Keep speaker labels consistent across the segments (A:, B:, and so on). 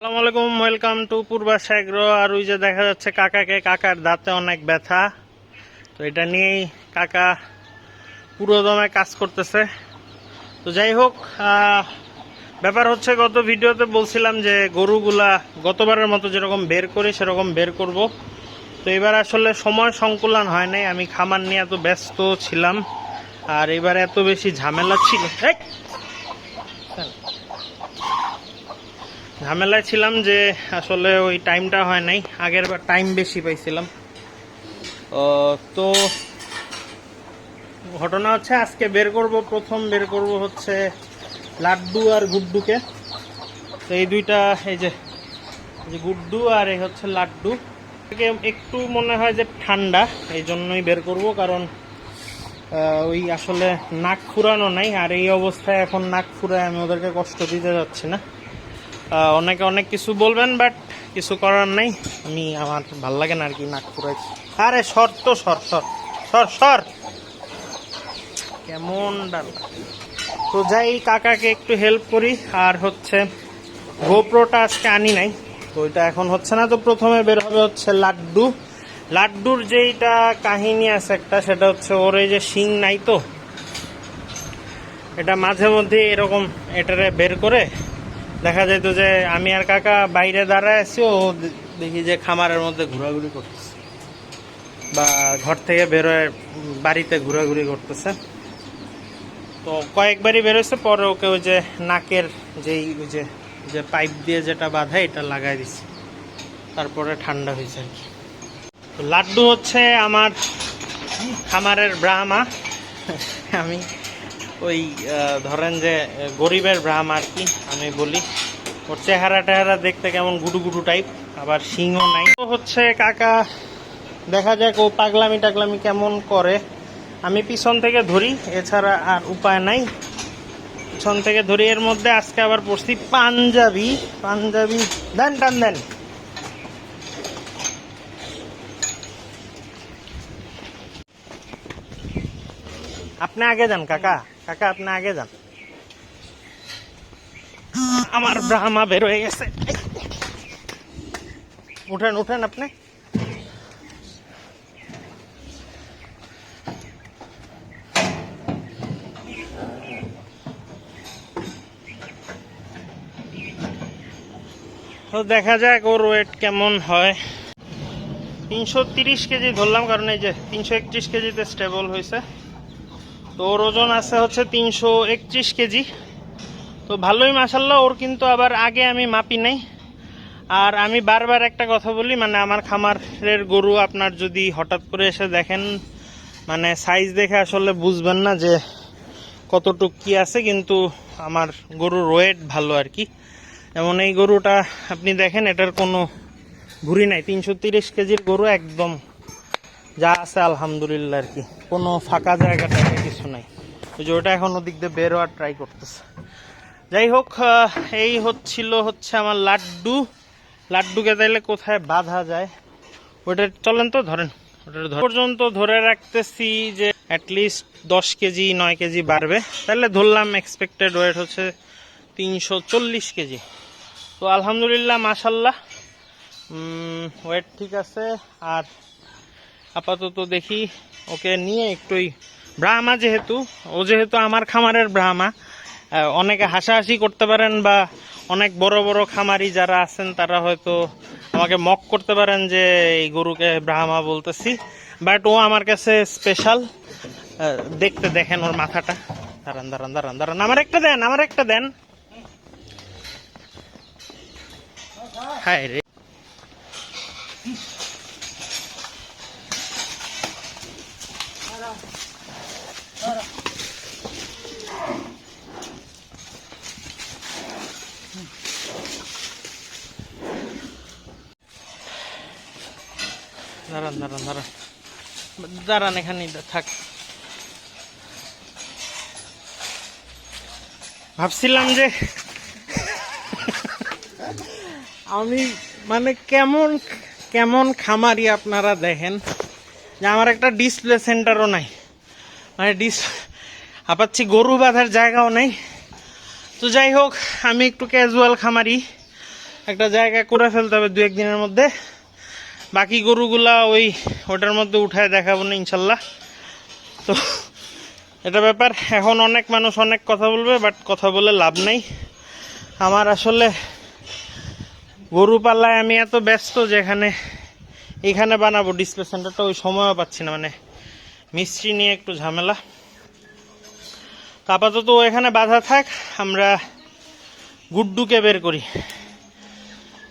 A: আসসালামু আলাইকুম welcome to Purbas agro আর ওই যে দেখা যাচ্ছে কাকাকে, কাকার দাঁতে অনেক ব্যথা। তো এটা নিয়েই কাকা পুরো দমে কাজ করতেছে। তো যাই হোক ব্যাপার হচ্ছে গত ভিডিওতে বলছিলাম যে গরুগুলা গতবারের মতো যেরকম বের করি, সেরকম বের করব। তো এবার আসলে সময় সংকুলন হয় নাই। আমি খামার নিয়ে এত ব্যস্ত ছিলাম। আর এবার এত বেশি ঝামেলা ছিল। ঝামেলায় ছিলাম যে আসলে ওই টাইমটা হয় নাই। আগের বার টাইম বেশি পাইছিলাম। তো ঘটনা হচ্ছে আজকে বের করব, প্রথম বের করব হচ্ছে লাড্ডু আর গুড্ডুকে। তো এই দুইটা, এই যে যে গুড্ডু আর এই হচ্ছে লাড্ডু। একে একটু মনে হয় যে ঠান্ডা, এই জন্যই বের করব, কারণ ওই আসলে নাক ফুরানো নাই, আর এই অবস্থায় এখন নাক ফুরায় আমি ওদেরকে কষ্ট দিতে যাচ্ছি না। অনেকে অনেক কিছু বলবেন বাট কিছু করার নেই। আমি আমার ভালো লাগে না আর কি ফুরাইছি আরে, সর তো, সর সর সর সর। কেমন ডাল। তো যাই, কাকাকে একটু হেল্প করি। আর হচ্ছে গোপ্রোটা আজকে আনি নাই। তো ওইটা এখন হচ্ছে না, তো প্রথমে বের হবে হচ্ছে লাড্ডু। লাড্ডুর যেইটা কাহিনী আছে একটা, সেটা হচ্ছে ওর এই যে শিং নাই তো। এটা মাঝে মধ্যে এরকম এটারে বের করে দেখা যেত যে আমি আর কাকা বাইরে দাঁড়ায় আছি, ও দেখি যে খামারের মধ্যে ঘোরাঘুরি করতেছে। বা ঘর থেকে বেরোয় বাড়িতে ঘোরাঘুরি করতেছে। তো কয়েকবারই বেরোচ্ছে পরে ওকে ওই যে নাকের যেই, ওই যে যে পাইপ দিয়ে যেটা বাঁধে, এটা লাগাই দিছে। তারপরে ঠান্ডা হয়েছে আর কি। লাড্ডু হচ্ছে আমার খামারের ব্রাহ্মা। আমি ওই ধরেন যে গরিবের ব্রাহ্ম আর কি, আমি বলি। ওর চেহারা টেহারা দেখতে কেমন গুডু গুডু টাইপ আবার সিংহ নাই। তো হচ্ছে কাকা, দেখা যাক ও পাগলামি টাগলামি কেমন করে। আমি পিছন থেকে ধরি, এছাড়া আর উপায় নাই। পিছন থেকে ধরি, এর মধ্যে আজকে আবার পড়ছি পাঞ্জাবি। পাঞ্জাবি, দেন টান দেন। আপনি আগে যান, কাকা। কাকা, আপনি আগে যান। আমার ব্রাহ্মা বের হয়ে গেছে। উঠেন উঠেন আপনি। তো দেখা যাক ওর ওয়েট কেমন হয়। তিনশো তিরিশ কেজি ধরলাম, কারণ এই যে তিনশো একত্রিশ কেজিতে স্টেবল হয়েছে। তো ওর ওজন আছে হচ্ছে তিনশো একত্রিশ কেজি। তো ভালোই মাসাল্লাহ ওর কিন্তু আবার আগে আমি মাপি নাই। আর আমি বারবার একটা কথা বলি মানে আমার খামারের গরু আপনার যদি হঠাৎ করে এসে দেখেন মানে সাইজ দেখে আসলে বুঝবেন না যে কতটুক কি আছে, কিন্তু আমার গরুর ওয়েট ভালো আর কি। যেমন এই গরুটা আপনি দেখেন, এটার কোনো ঘুরি নাই। তিনশো তিরিশ কেজির গরু একদম যা আছে আলহামদুলিল্লাহ আর কি। কোনো ফাঁকা জায়গাটা কিছু নাই। যে ওটা এখন ওদিক দিয়ে বের হওয়ার ট্রাই করতেছে। যাই হোক এই হচ্ছিল হচ্ছে আমার লাড্ডু। লাড্ডুকে তাইলে কোথায় বাঁধা যায়? ওটা চলেন তো, ধরেন। ওটা পর্যন্ত ধরে রাখতেছি যে অ্যাটলিস্ট দশ কেজি, নয় কেজি বাড়বে। তাহলে ধরলাম এক্সপেক্টেড ওয়েট হচ্ছে তিনশো চল্লিশ কেজি। তো আলহামদুলিল্লাহ মাসাল্লাহ ওয়েট ঠিক আছে। আর আপাতত দেখি ওকে নিয়ে একটুই ব্রাহ্মা যেহেতু, ও যেহেতু আমার খামারের ব্রাহ্মা অনেকে হাসাহাসি করতে পারেন বা অনেক বড় বড় খামারি যারা আছেন, তারা হয়তো আমাকে মক করতে পারেন যে এই গরুকে ব্রাহ্মা বলতেছি। বাট ও আমার কাছে স্পেশাল দেখতে দেখেন ওর মাথাটা। দাঁড়ান দাঁড়ান দাঁড়ান দাঁড়ান, আমার একটা দেন, আমার একটা দেন। হায় রে। দাঁড়ান দাঁড়ান দাঁড়ান। দাঁড়ান, এখানেই দা- থাক। ভাবছিলাম যে আমি মানে কেমন কেমন খামারি আপনারা দেখেন। যে আমার একটা ডিসপ্লে সেন্টারও নাই। মানে ডিস আপাচ্ছি গরু বাঁধার জায়গাও নেই। তো যাই হোক, আমি একটু ক্যাজুয়াল খামারি। একটা জায়গা করে ফেলতে হবে দু একদিনের মধ্যে। বাকি গরুগুলা ওই ওটার মধ্যে উঠায় দেখাবো না ইনশাল্লাহ। তো এটা ব্যাপার। এখন অনেক মানুষ অনেক কথা বলবে, বাট কথা বলে লাভ নেই। আমার আসলে গরু পাল্লায় আমি এত ব্যস্ত যে এখানে এখানে বানাবো ডিসপ্লে সেন্টারটা ওই সময়ও পাচ্ছি না মানে মিস্ত্রি নিয়ে একটু ঝামেলা। আপাতত এখানে বাধা থাক, আমরা গুড্ডুকে বের করি।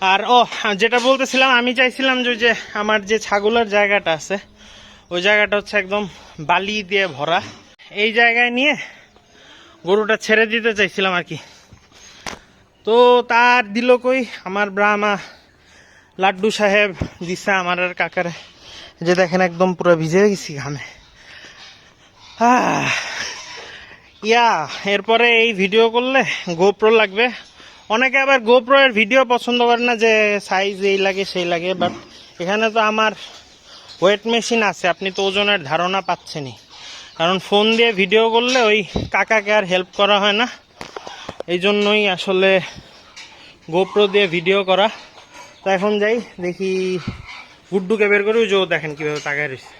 A: আর, ও, যেটা বলতেছিলাম, আমি চাইছিলাম যে যে আমার যে ছাগলের জায়গাটা আছে, ওই জায়গাটা হচ্ছে একদম বালি দিয়ে ভরা। এই জায়গায় নিয়ে গরুটা ছেড়ে দিতে চাইছিলাম আর কি। তো তার দিল কই? আমার ব্রাহ্মা লাড্ডু সাহেব দিছে আমার কাকারে। যে দেখেন, একদম পুরো ভিজে গেছি ঘামে। ইয়া, এরপরে এই ভিডিও করলে গোপ্রো লাগবে। অনেকে আবার গোপ্রো এর ভিডিও পছন্দ করে না যে সাইজ এই লাগে, সেই লাগে বাট এখানে তো আমার ওয়েট মেশিন আছে, আপনি তো ওজনের ধারণা পাচ্ছেনই। কারণ ফোন দিয়ে ভিডিও করলে ওই কাকাকে আর হেল্প করা হয় না। এই জন্যই আসলে গোপ্রো দিয়ে ভিডিও করা। তো এখন যাই, দেখি গুড্ডুকে বের করে যে দেখেন কীভাবে তাকায় রয়েছে।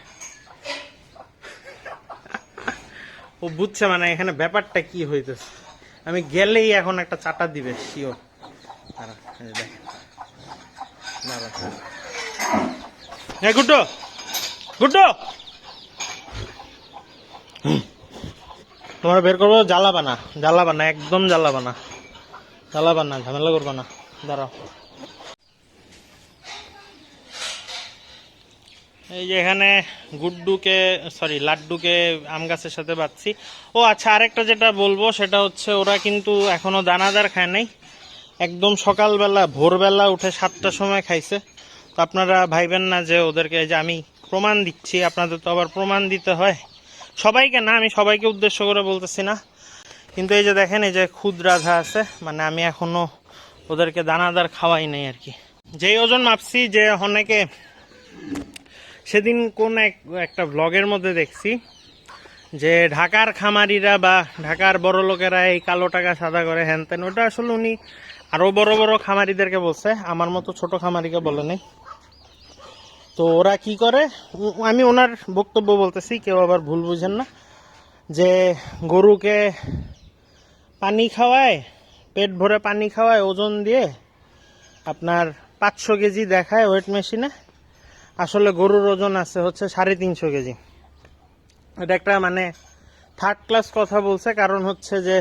A: ও বুঝছে মানে এখানে ব্যাপারটা কি হইতেছে। আমি গেলেই এখন একটা চাটা দিবে শিওর। এ, গুড্ডু! গুড্ডু। তোমার বের করব জ্বালাবানা জ্বালাবানা একদম জ্বালাবা না। জ্বালাবা ঝামেলা করবা না। দাঁড়াও। এই এখানে গুড্ডুকে সরি লাড্ডুকে আম গাছের সাথে বাঁধছি। ও আচ্ছা আরেকটা যেটা বলব, সেটা হচ্ছে ওরা কিন্তু এখনও দানাদার খায় নাই। একদম সকালবেলা, ভোরবেলা উঠে সাতটার সময় খাইছে। তো আপনারা ভাইবেন না যে ওদেরকে যে আমি প্রমাণ দিচ্ছি, আপনাদের তো আবার প্রমাণ দিতে হয়। সবাইকে না, আমি সবাইকে উদ্দেশ্য করে বলতেছি না। কিন্তু এই যে দেখেন, এই যে খুদ রাধা আছে মানে আমি এখনও ওদেরকে দানাদার খাওয়াই নাই আর কি। যেই ওজন মাপছি, যে অনেকে সেদিন কোন এক, একটা ব্লগের মধ্যে দেখছি যে ঢাকার খামারিরা বা ঢাকার বড় লোকেরা এই কালো টাকা সাদা করে হ্যান ত্যান ওটা আসলে উনি আরও বড় বড় খামারিদেরকে বলছে, আমার মতো ছোট খামারিকে বলে নেই। তো ওরা কি করে? আমি ওনার বক্তব্য বলতেছি, কেউ আবার ভুল বুঝেন না, যে গরুকে পানি খাওয়ায়, পেট ভরে পানি খাওয়ায় ওজন দিয়ে আপনার পাঁচশো কেজি দেখায় ওয়েট মেশিনে আসলে গরুর ওজন আছে হচ্ছে সাড়ে তিনশো কেজি। এটা একটা মানে থার্ড ক্লাস কথা বলছে, কারণ হচ্ছে যে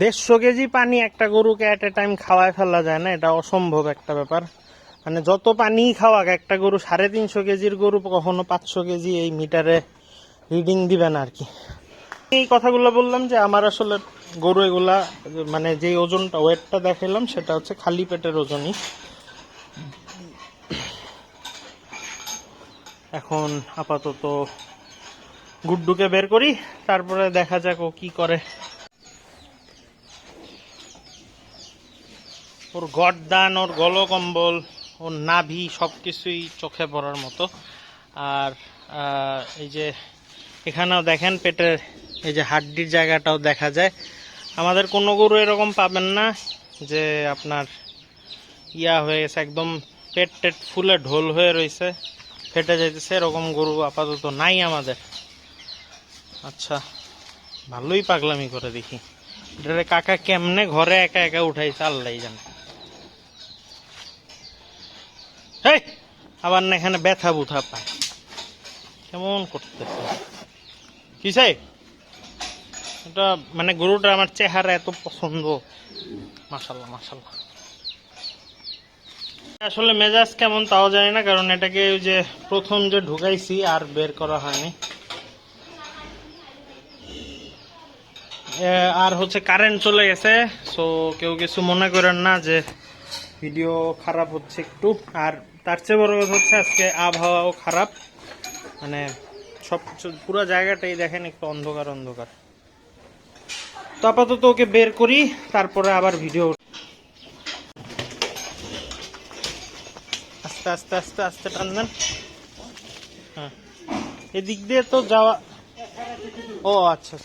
A: দেড়শো কেজি পানি একটা গরুকে অ্যাট এ টাইম খাওয়ায় ফেলা যায় না, এটা অসম্ভব একটা ব্যাপার। মানে যত পানি খাওয়াক, একটা গরু সাড়ে তিনশো কেজির গরু কখনো পাঁচশো কেজি এই মিটারে রিডিং দিবে না আর কি। এই কথাগুলো বললাম যে আমার আসলে গরু এগুলা মানে যে ওজনটা ওয়েটটা দেখালাম সেটা হচ্ছে খালি পেটের ওজনই। এখন আপাতত গুড্ডুকে বের করি, তারপরে দেখা যাক ও কি করে। ওর গডদান ওর গলকম্বল, ওর নাভি সব কিছুই চোখে পড়ার মতো। আর এই যে এখানেও দেখেন পেটের এই যে হাড্ডির জায়গাটাও দেখা যায়। আমাদের কোনো গরু এরকম পাবেন না যে আপনার ইয়া হয়ে গেছে, একদম পেট টেট ফুলে ঢোল হয়ে রয়েছে। ফেটে যাইতেছে, এরকম গরু আপাতত নাই আমাদের। আচ্ছা ভালোই পাগলামি করে দেখি। এটারে কাকা কেমনে ঘরে একা একা উঠাইছে আল্লাহ জানে। হেই, আবার না এখানে ব্যথা বুথা পায় কেমন করতেছে? কি চাই এটা মানে গরুটা আমার চেহারা এত পছন্দ। মাসাল্লাহ মাসাল্লাহ আসলে মেজাজ কেমন তাও জানি না, কারণ এটাকে ওই যে প্রথম যে ঢুকাইছি আর বের করা হয়নি। আর হচ্ছে কারেন্ট চলে গেছে সো কেউ কিছু মনে করেন না যে ভিডিও খারাপ হচ্ছে একটু। আর তার চেয়ে বড় কথা হচ্ছে আজকে আবহাওয়াও খারাপ। মানে সব পুরো জায়গাটাই দেখেন একটু অন্ধকার অন্ধকার। তো আপাতত ওকে বের করি, তারপরে আবার ভিডিও আস্তে আস্তে আস্তে টানবেন হ্যাঁ এদিক দিয়ে তো যাওয়া ও আচ্ছা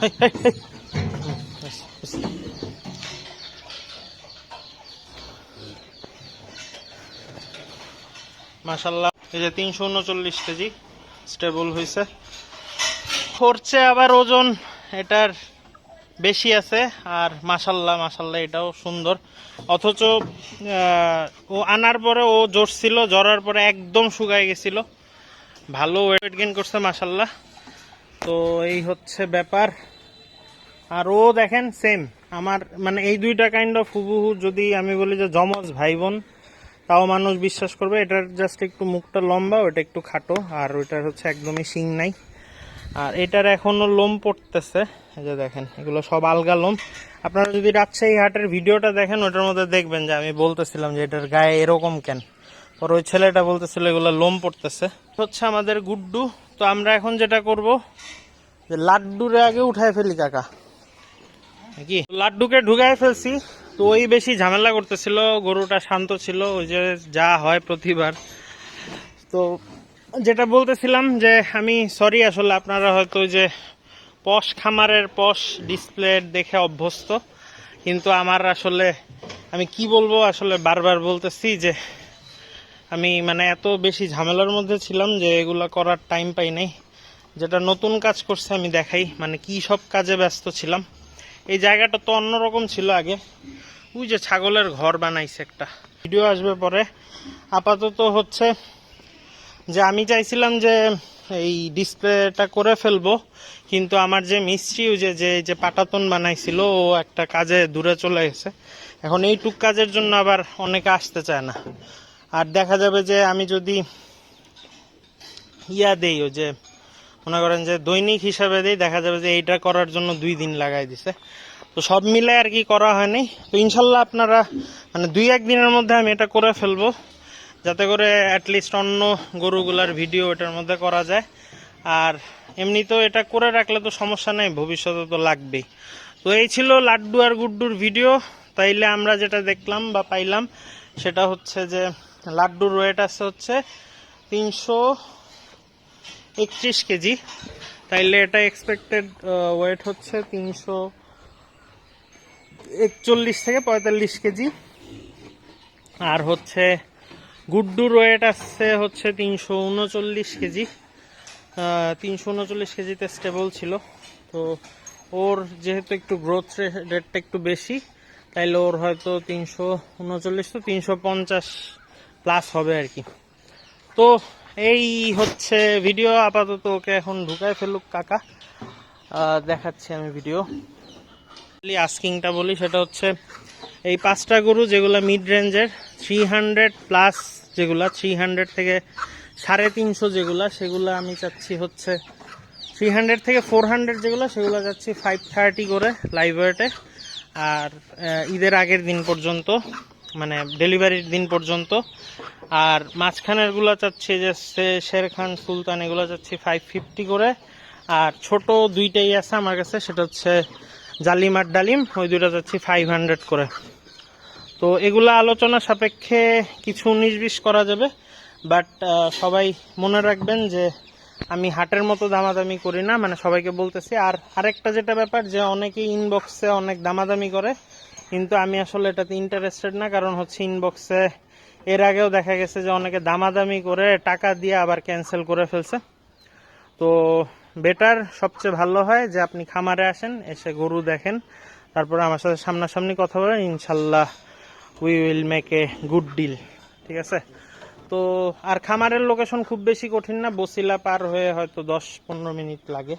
A: Hey, hey, hey. ব্যাস। এই যে তিনশো উনচল্লিশ কেজি স্টেবল হয়েছে করছে আবার ওজন এটার বেশি আছে, আর মাশাল্লাহ মাশাল্লাহ এটাও সুন্দর। অথচ ও আনার পরে ও জড়ছিল জড়ার পরে একদম শুকায় গেছিল। ভালো ওয়েট গেইন করছে মাশাল্লাহ তো এই হচ্ছে ব্যাপার। আর ও দেখেন সেম আমার মানে এই দুইটা কাইন্ড অফ হুবহু যদি আমি বলি যে জমজ ভাই বোন তাও মানুষ বিশ্বাস করবে, এটার জাস্ট একটু মুখটা লম্বা, ওটা একটু খাটো, আর ওইটার হচ্ছে একদমই শিং নাই। আর এটার এখনও লোম পড়তেছে, এই যে দেখেন, এগুলো সব আলগা লোম। আপনারা যদি রাজশাহী হাটের ভিডিওটা দেখেন, ওটার মধ্যে দেখবেন যে আমি বলতেছিলাম যে এটার গায়ে এরকম কেন? পর ওই ছেলেটা বলতেছিল এগুলো লোম পড়তেছে। হচ্ছে আমাদের গুড্ডু, তো আমরা এখন যেটা করব, যে লাড্ডুরে আগে উঠায় ফেলি, কাকা। কি লাড্ডুকে ঢুকায় ফেলছি। তো ওই বেশি ঝামেলা করতেছিল, গরুটা শান্ত ছিল, ওই যে যা হয় প্রতিবার। তো যেটা বলতেছিলাম যে আমি সরি আসলে আপনারা হয়তো যে পশ খামারের পশ ডিসপ্লে দেখে অভ্যস্ত, কিন্তু আমার আসলে আমি কি বলব আসলে বারবার বলতেছি যে আমি মানে এত বেশি ঝামেলার মধ্যে ছিলাম যে এগুলো করার টাইম পাই নাই। যেটা নতুন কাজ করছে আমি দেখাই মানে কি সব কাজে ব্যস্ত ছিলাম। এই জায়গাটা তো অন্যরকম ছিল আগে। ওই যে ছাগলের ঘর বানাইছে একটা। ভিডিও আসবে পরে। আপাতত হচ্ছে যে আমি চাইছিলাম যে এই ডিসপ্লেটা করে ফেলব, কিন্তু আমার যে মিস্ত্রি যে যে যে পাটাতন বানাইছিল, ও একটা কাজে দূরে চলে গেছে। এখন এই টুক কাজের জন্য আবার অনেকে আসতে চায় না। আর দেখা যাবে যে আমি যদি ইয়া দেই, ওই যে মনে করেন যে দৈনিক হিসাবে দেই দেখা যাবে যে এইটা করার জন্য দুই দিন লাগাই দিছে। তো সব মিলে আর কি করা হয়নি। তো ইনশাল্লাহ আপনারা মানে দুই এক দিনের মধ্যে আমি এটা করে ফেলব, যাতে করে অ্যাটলিস্ট অন্য গরুগুলার ভিডিও এটার মধ্যে করা যায়। আর এমনিতেও এটা করে রাখলে তো সমস্যা নেই, ভবিষ্যতে তো লাগবেই। তো এই ছিল লাড্ডু আর গুড্ডুর ভিডিও তাইলে আমরা যেটা দেখলাম বা পাইলাম, সেটা হচ্ছে যে লাড্ডুর ওয়েট আছে হচ্ছে তিনশো একত্রিশ কেজি। তাইলে এটা এক্সপেক্টেড ওয়েট হচ্ছে তিনশো একচল্লিশ থেকে পঁয়তাল্লিশ কেজি। আর হচ্ছে গুড্ডুর ওয়েট আসছে হচ্ছে তিনশো উনচল্লিশ কেজি। তিনশো উনচল্লিশ কেজিতে স্টেবল ছিল। তো ওর যেহেতু একটু গ্রোথ রেটটা একটু বেশি, তাইলে ওর হয়তো তিনশো উনচল্লিশ তো তিনশো পঞ্চাশ প্লাস হবে আর কি। তো এই হচ্ছে ভিডিও আপাতত ওকে এখন ঢুকায় ফেলুক কাকা। দেখাচ্ছি আমি ভিডিও আস্কিংটা বলি, সেটা হচ্ছে, এই পাঁচটা গরু যেগুলো মিড রেঞ্জের থ্রি হান্ড্রেড প্লাস যেগুলা থ্রি হান্ড্রেড থেকে সাড়ে তিনশো যেগুলা, সেগুলো আমি চাচ্ছি হচ্ছে থ্রি হান্ড্রেড থেকে ফোর হান্ড্রেড যেগুলো, সেগুলো যাচ্ছি ফাইভ থার্টি করে ওয়েটে আর ঈদের আগের দিন পর্যন্ত। মানে ডেলিভারির দিন পর্যন্ত। আর মাঝখানেরগুলো চাচ্ছি যে শের খান, সুলতান এগুলো চাচ্ছি ফাইভ ফিফটি করে। আর ছোট দুইটাই আছে আমার কাছে, সেটা হচ্ছে জালিম আর ডালিম, ওই দুইটা চাচ্ছি ফাইভ হান্ড্রেড করে। তো এগুলা আলোচনা সাপেক্ষে কিছু উনিশ বিশ করা যাবে, বাট সবাই মনে রাখবেন যে আমি হাটের মতো দামাদামি করি না মানে সবাইকে বলতেছি। আর আরেকটা যেটা ব্যাপার যে অনেকে ইনবক্সে অনেক দামাদামি করে কিন্তু আমি আসলে এটাতে ইন্টারেস্টেড না, কারণ হচ্ছে ইনবক্সে এর আগেও দেখা গেছে যে অনেকে দামাদামি করে টাকা দিয়ে আবার ক্যান্সেল করে ফেলছে। তো বেটার সবচেয়ে ভালো হয় যে আপনি খামারে আসেন, এসে গরু দেখেন, তারপরে আমার সাথে সামনাসামনি কথা বলেন, ইনশাল্লাহ we will make a good deal ঠিক আছে? তো আর খামারের লোকেশন খুব বেশি কঠিন না, বসিলা পার হয়ে হয়তো দশ পনেরো মিনিট লাগে।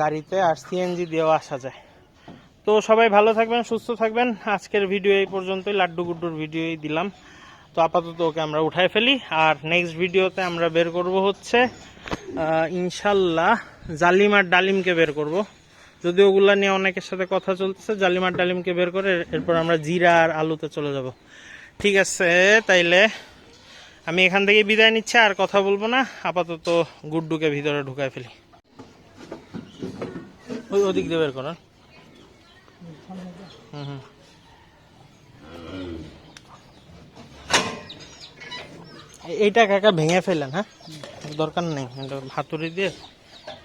A: গাড়িতে আর সিএনজি দিয়েও আসা যায়। তো সবাই ভালো থাকবেন, সুস্থ থাকবেন। আজকের ভিডিও এই পর্যন্তই, লাড্ডু গুড্ডুর ভিডিওই দিলাম। তো আপাতত ওকে আমরা উঠায় ফেলি। আর নেক্সট ভিডিওতে আমরা বের করব হচ্ছে ইনশাল্লাহ জালিম আর ডালিমকে বের করব। যদি ওগুলা নিয়ে অনেকের সাথে কথা চলতেছে, জালিম আর ডালিমকে বের করে এরপর আমরা জিরা আর আলুতে চলে যাব। ঠিক আছে, তাইলে আমি এখান থেকে বিদায় নিচ্ছি, আর কথা বলব না। আপাতত গুড্ডুকে ভিতরে ঢুকায় ফেলি। ওই ওদিক দিয়ে বের করেন হুম হুম। এইটা কাকা ভেঙে ফেলেন হ্যাঁ? দরকার নেই এটা হাতুড়ি দিয়ে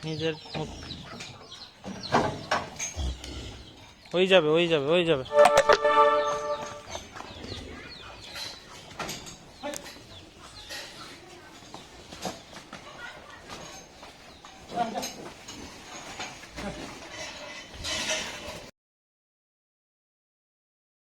A: নিজের হয়ে যাবে হয়ে যাবে হয়ে যাবে।